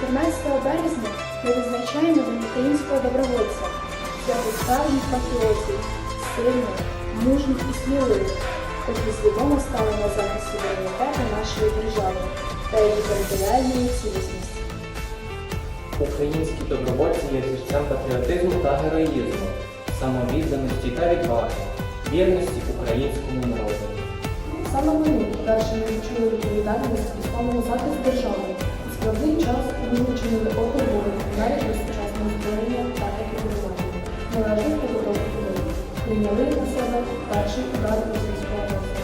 14 березня ми відзначаємо День українського добровольця, свято справжніх патріотів, сильних, мужніх і сміливих, які свідомо стали на захист суверенітету нашої держави та її територіальної цілісності. Українські добровольці є зірцем патріотизму та героїзму, самовідданості та відваги, вірності українському народу. Саме вони першими відчули відповідальність і навіть без сучасного зброєння та екіпірування. Належить підготовку людей. Прийняли на себе перший удар російського агресора.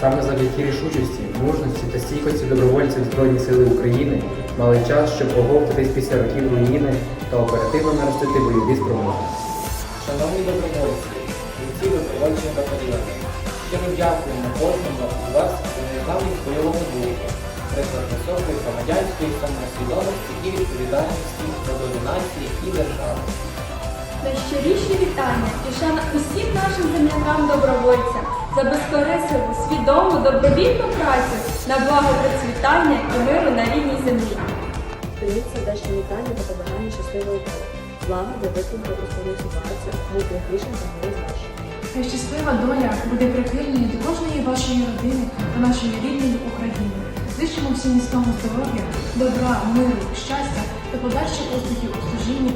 Саме завдяки рішучості, мужності та стійкості добровольців Збройних сил України мали час, щоб оговтатись після років руїни та оперативно наростити бойові спроможності. Шановні добровольці, бійці добровольчого батальйону, щиро дякуємо кожному з вас за незламність бойового духу, приклад високої громадянської самосвідомості і відповідальності за долю нації і держави. Найщиріші вітання і шана усім нашим землякам-добровольцям за безкорисливу, свідому, добровільну працю на благо процвітання і миру на рідній землі. Прийміть сердечні вітання та побажання щасливої долі. Злагоди, витримки у складних ситуаціях, мудрих рішень та миру ваших. Хай щаслива доля буде прихильною до кожної вашої родини та нашої рідної України. Зичимо всім міському здоров'я, добра, миру, щастя та подальших успіхів у служінні.